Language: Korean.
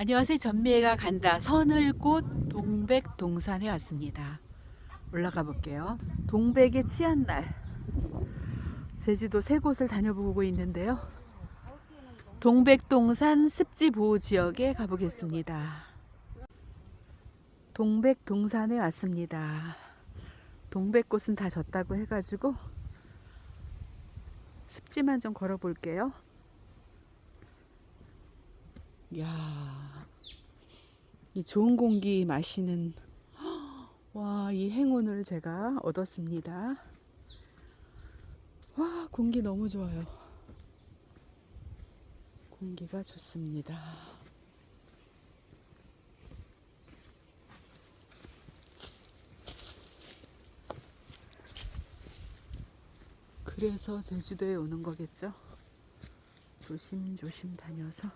안녕하세요. 전미애가 간다. 서늘꽃 동백 동산에 왔습니다. 올라가 볼게요. 동백의 취한 날. 제주도 세 곳을 다녀보고 있는데요. 동백동산 습지 보호 지역에 가보겠습니다. 동백동산에 왔습니다. 동백꽃은 다 졌다고 해가지고 습지만 좀 걸어볼게요. 야, 이 좋은 공기 마시는 와, 이 행운을 제가 얻었습니다. 와, 공기 너무 좋아요. 공기가 좋습니다. 그래서 제주도에 오는 거겠죠? 조심조심 다녀서